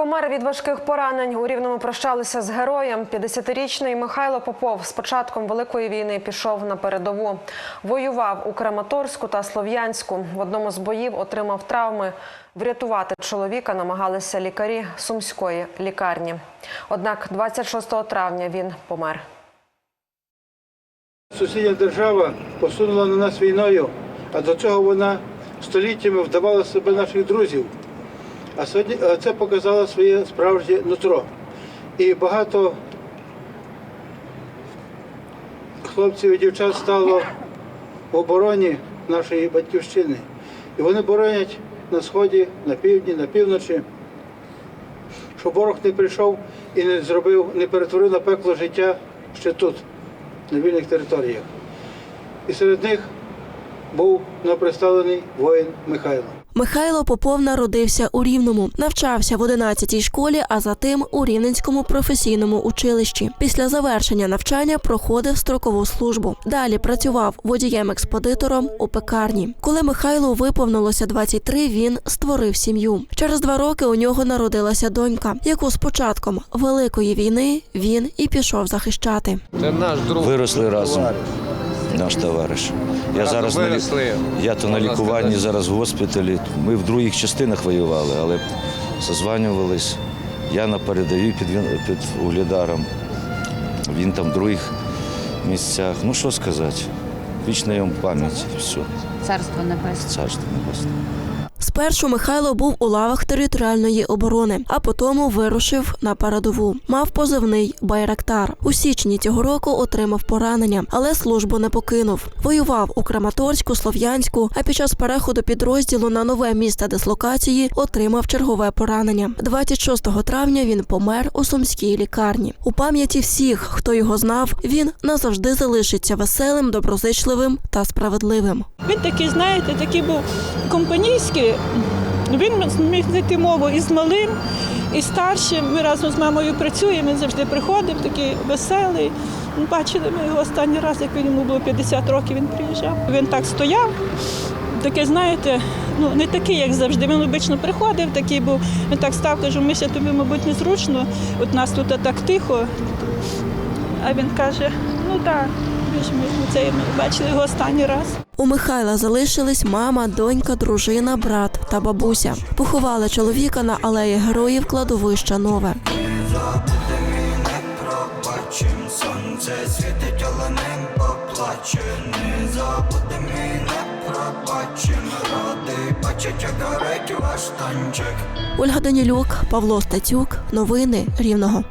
Помер від важких поранень. У Рівному прощалися з героєм. 50-річний Михайло Попов з початком Великої війни пішов на передову. Воював у Краматорську та Слов'янську. В одному з боїв отримав травми. Врятувати чоловіка намагалися лікарі Сумської лікарні. Однак 26 травня він помер. Сусідня держава посунула на нас війною, а до цього вона століттями вдавала себе наших друзів. А сьогодні це показало своє справжнє нутро. І багато хлопців і дівчат стало в обороні нашої батьківщини. І вони боронять на сході, на півдні, на півночі, щоб ворог не прийшов і не зробив, не перетворив на пекло життя ще тут, на вільних територіях. І серед них був представлений воїн Михайло. Михайло Попов народився у Рівному, навчався в 11-й школі, а затим у Рівненському професійному училищі. Після завершення навчання проходив строкову службу. Далі працював водієм-експедитором у пекарні. Коли Михайлу виповнилося 23, він створив сім'ю. Через два роки у нього народилася донька, яку з початком великої війни він і пішов захищати. Це наш друг. Виросли разом, наш товариш. Я Разом зараз на, виросли. я то на Можна лікуванні, сказати. зараз в госпіталі. Ми в других частинах воювали, але созванювались. Я на передовій під, Він- під Угледаром. Він там в других місцях. Ну що сказати? Вічна йому пам'ять. Все, Царство небесне. царство небесне. Спершу Михайло був у лавах територіальної оборони, а потім вирушив на передову. Мав позивний Байрактар. У січні цього року отримав поранення, але службу не покинув. Воював у Краматорську, Слов'янську, а під час переходу підрозділу на нове місце дислокації отримав чергове поранення. 26 травня він помер у сумській лікарні. У пам'яті всіх, хто його знав, він назавжди залишиться веселим, доброзичливим та справедливим. Він такий, знаєте, такий був компанійський. Він міг знайти мову і з малим, і старшим. Ми разом з мамою працюємо, він завжди приходив, такий веселий. Бачили ми його останній раз, як йому було 50 років, він приїжджав. Він так стояв, такий, знаєте, ну не такий, як завжди. Він обично приходив, такий був. Він так став, каже, Мися, тобі, мабуть, незручно. От нас тут так тихо. А він каже, ну так, ви ми це ми бачили його останній раз. У Михайла залишились мама, донька, дружина, брат та бабуся. Поховали чоловіка на алеї героїв кладовища нове. Ольга Данілюк, Павло Статюк. Новини Рівного.